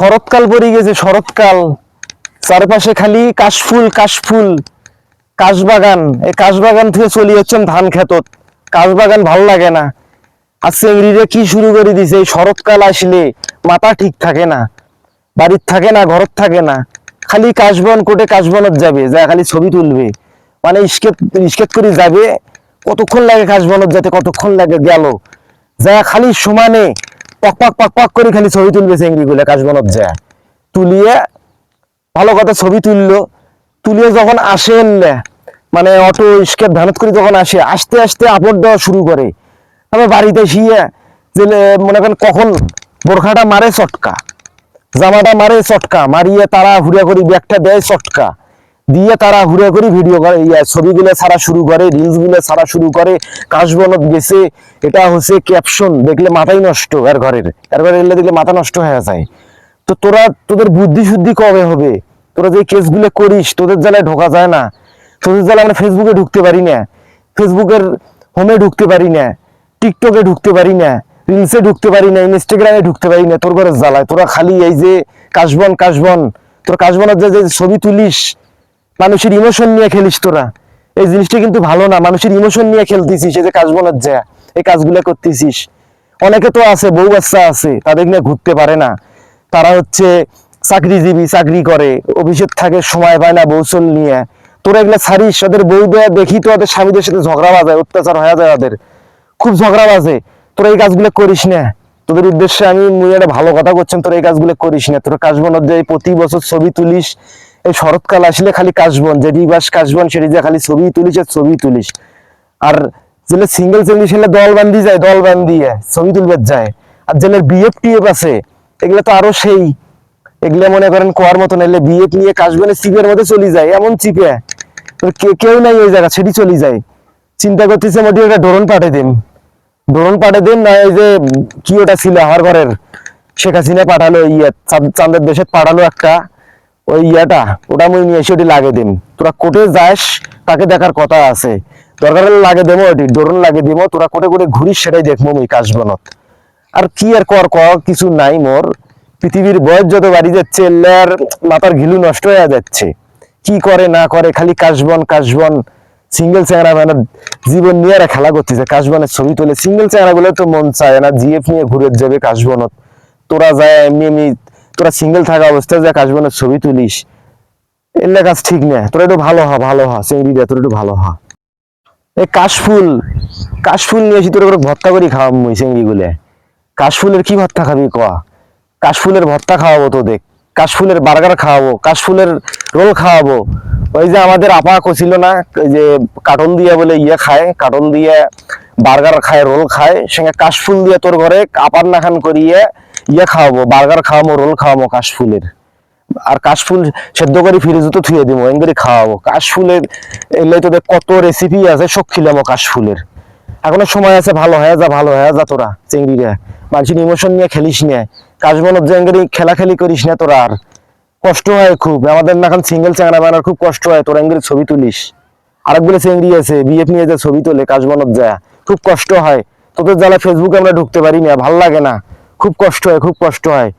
শরৎকাল পড়ে গেছে, শরৎকাল। চারপাশে খালি কাশফুল কাশফুল, কাশবাগান। এই কাশবাগান থেকে চলে যাচ্ছেন ধান খেতত কাশবাগান ভালো লাগে না। আর চেংড়িরে কি শুরু করে দিছে? এই শরৎকাল আসলে মাথা ঠিক থাকে না, বাড়ির থাকে না, ঘরত থাকে না। খালি কাশবন কোটে কাশবনত যাবে, যা খালি ছবি তুলবে। মানে ইস্কেত ইস্কেত করে যাবে, কতক্ষণ লাগে কাশবনত যাতে কতক্ষণ লাগে গেল। যা খালি সমানে পক, পাক পক, পাক করে খালি ছবি তুলবে চেংড়ি গুলো কাশবনত যায় তুলিয়ে, ভালো কথা, ছবি তুললো। তুলিয়ে যখন আসেন মানে অটো স্কেপ ধানত করে যখন আসে, আস্তে আস্তে আপদ দেওয়া শুরু করে। তবে বাড়িতে শিয়ে, যে মনে করেন কখন বোরখাটা মারে চটকা, জামাটা মারে চটকা, মারিয়ে তারা হুড়ে করি ব্যাগটা দেয় চটকা। দিয়ে তারা হুড়ে করি ভিডিও করে। ছবিগুলো ছাড়া শুরু করে রিলসগুলো ছাড়া শুরু করে, কাশবনত গেছে। এটা হচ্ছে ক্যাপশন দেখলে মাথাই নষ্ট এর ঘরের। এর ঘরে এলে দেখলে মাথা নষ্ট হয়ে যায়। তো তোরা, তোদের বুদ্ধি শুদ্ধি কবে হবে? তোরা যে কেসগুলো করিস, তোদের জ্বালায় ঢোকা যায় না। তোদের জ্বালায় আমরা ফেসবুকে ঢুকতে পারি না। ফেসবুকের হোমে ঢুকতে পারি না। টিকটকে ঢুকতে পারি না। রিলসে ঢুকতে পারি না। ইনস্টাগ্রামে ঢুকতে পারি না। তোর ঘরে জ্বালায়। তোরা খালি এই যে কাশবন কাশবন। তোর কাশবনের যে ছবি তুলিস মানুষের ইমোশন নিয়ে খেলিস তোরা। এই জিনিসটা কিন্তু ভালো না। মানুষের ইমোশন নিয়ে খেলতেছিস, এই যে কাশবনের যা, এই কাজগুলো করতেছিস। অনেকে তো আছে, বউ বাচ্চা আছে, তাদের নিয়ে ঘুরতে পারে না। তারা হচ্ছে চাকরিজীবী, চাকরি করে অফিসের থাকে, সময় পায় না বৌচল নিয়ে। তোরা এগুলো ছাড়িস, ওদের বউ দেয়া দেখি তো ওদের স্বামীদের সাথে ঝগড়া বাজায়, অত্যাচার হয়ে যায় ওদের। খুব ঝগড়া বাজে। তোরা এই কাজগুলো করিস না। তোদের উদ্দেশ্যে আমি মুই ভালো কথা করছেন তোরা এই কাজগুলো করিস না। তোরা কাজ কাশবনের যে প্রতি বছর ছবি তুলিস এই শরৎকাল আসলে খালি কাশবন যেটি বাস কাশবন সেটি যে খালি ছবি তুলিস আর ছবি তুলিস। আর যেগুলো সিঙ্গেল সিঙ্গেল সেগুলো দল বান্ধি যায়, দল বান্ধিয়ে ছবি তুলবে যায়। আর যেগুলো বিএফ, টিএফ আছে, এগুলো তো আরও সেই। এগুলো মনে করেন কোয়ার মতো নাইলে বিএফ নিয়ে কাশবনের চিপের মধ্যে চলে যায়, এমন চিপে কেউ নাই ওই জায়গা, সেটি চলে যায়। চিন্তা করতেছে মোটামুটি একটা ড্রোন পাঠিয়ে দিন। ড্রোন পাঠিয়ে দিন না, এই যে কি ওটা ছিল আমার ঘরের? শেখ হাসিনা পাঠালো ইয়ে চাঁদের দেশে পাঠালো একটা। ওই ইয়াটা, ওটা মুই নিয়ে এসে ওটি লাগে দিন তোরা কোটে যাস, তাকে দেখার কথা আছে। দরকার হলে লাগে দেবো ওটি ড্রোন লাগে দিব, তোরা কোটে কোটে ঘুরিস, সেটাই দেখব মুই কাশবনত। আর কি আর কর কর কিছু নাই মোর। পৃথিবীর বয়স যত বাড়ি যাচ্ছে এলার মাথার ঘিলু নষ্ট হয়ে যাচ্ছে। কি করে, না করে, খালি কাশবন কাশবন। সিঙ্গেল চেহারা মানে জীবন নিয়ে খেলা করতেছে, কাশবনের ছবি তোলে। সিঙ্গেল চেহারা গুলো তো মন চায় না, জিএফ নিয়ে ঘুরে যাবে কাশবনত। তোরা যায় এমনি এমনি তোরা সিঙ্গেল থাকা অবস্থায় যা কাশবনের ছবি তুলিস। এলে কাজ ঠিক না, তোরা একটু ভালো হ ভালো হ চিংড়ি তোর একটু ভালো হ। এই কাশফুল কাশফুল নিয়ে এসে তোর করে ভর্তা করি খাওয়াম মুই চিংড়ি গুলে কাশফুলের কি ভর্তা খাবি ক? কাশফুলের ভর্তা খাওয়াবো তোদের, কাশফুলের বার্গার খাওয়াবো, কাশফুলের রোল খাওয়াবো। ওই যে আমাদের আপা কছিল না, যে কাটল দিয়ে বলে ইয়ে খায় কাটল দিয়ে বার্গার খায়, রোল খায়, সঙ্গে কাশফুল দিয়ে তোর ঘরে আপার নাখান করিয়ে ইয়ে খাওয়াবো, বার্গার খাওয়াবো, রোল খাওয়াবো কাশফুলের। আর কাশফুল সেদ্ধ করে ফ্রিজে তো থুয়ে দিব এম করে খাওয়াবো। কাশফুলের, এলে তোদের কত রেসিপি আছে, সব খিলামো কাশফুলের। এখনও সময় আছে, ভালো হয়ে যা, ভালো হয়ে যা তোরা চিংড়িরা মানুষের ইমোশন নিয়ে খেলিস না। কাশবনত জেঙ্গেরি খেলা খেলি করিস না তোরা আর। কষ্ট হয় খুব, আমাদের না এখন সিঙ্গেল চ্যাংরা বানার খুব কষ্ট হয়, তোরা এঙ্গেরি ছবি তুলিস। আরেকগুলো চিংড়ি আছে, বিএফ নিয়ে যে, ছবি তোলে কাশবনত যায় খুব কষ্ট হয়। তোদের জ্বালা ফেসবুকে আমরা ঢুকতে পারি না, ভালো লাগে না। খুব কষ্ট হয়, খুব কষ্ট হয়।